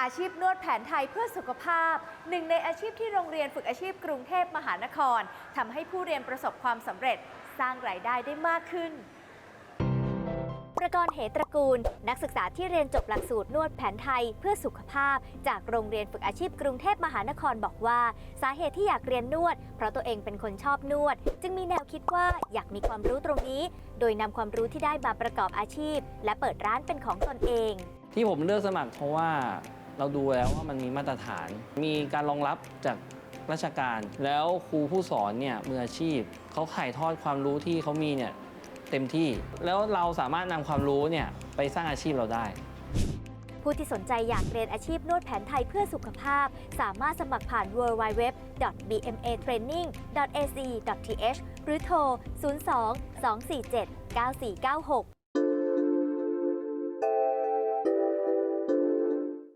อาชีพนวดแผนไทยเพื่อสุขภาพ หนึ่งในอาชีพที่โรงเรียนฝึกอาชีพกรุงเทพมหานครทำให้ผู้เรียนประสบความสำเร็จสร้างรายได้ได้มากขึ้นประกรณ์เหตระกูล นักศึกษาที่เรียนจบหลักสูตรนวดแผนไทยเพื่อสุขภาพ จากโรงเรียนฝึกอาชีพกรุงเทพมหานครบอกว่า สาเหตุที่อยากเรียนนวด เพราะตัวเองเป็นคนชอบนวด จึงมีแนวคิดว่าอยากมีความรู้ตรงนี้ โดยนำความรู้ที่ได้มาประกอบอาชีพ และเปิดร้านเป็นของตนเอง ที่ผมเลือกสมัครเพราะว่า เราดูแล้วว่ามันมีมาตรฐาน มีการรองรับจากราชการ แล้วครูผู้สอนเนี่ยมืออาชีพเขาถ่ายทอดความรู้ที่เขามีเนี่ยเต็มที่ แล้วเราสามารถนำความรู้เนี่ยไปสร้างอาชีพเราได้ ผู้ที่สนใจอยากเรียนอาชีพนวดแผนไทยเพื่อสุขภาพ สามารถสมัครผ่าน www.bmatraining.ac.th หรือโทร 02 247 9496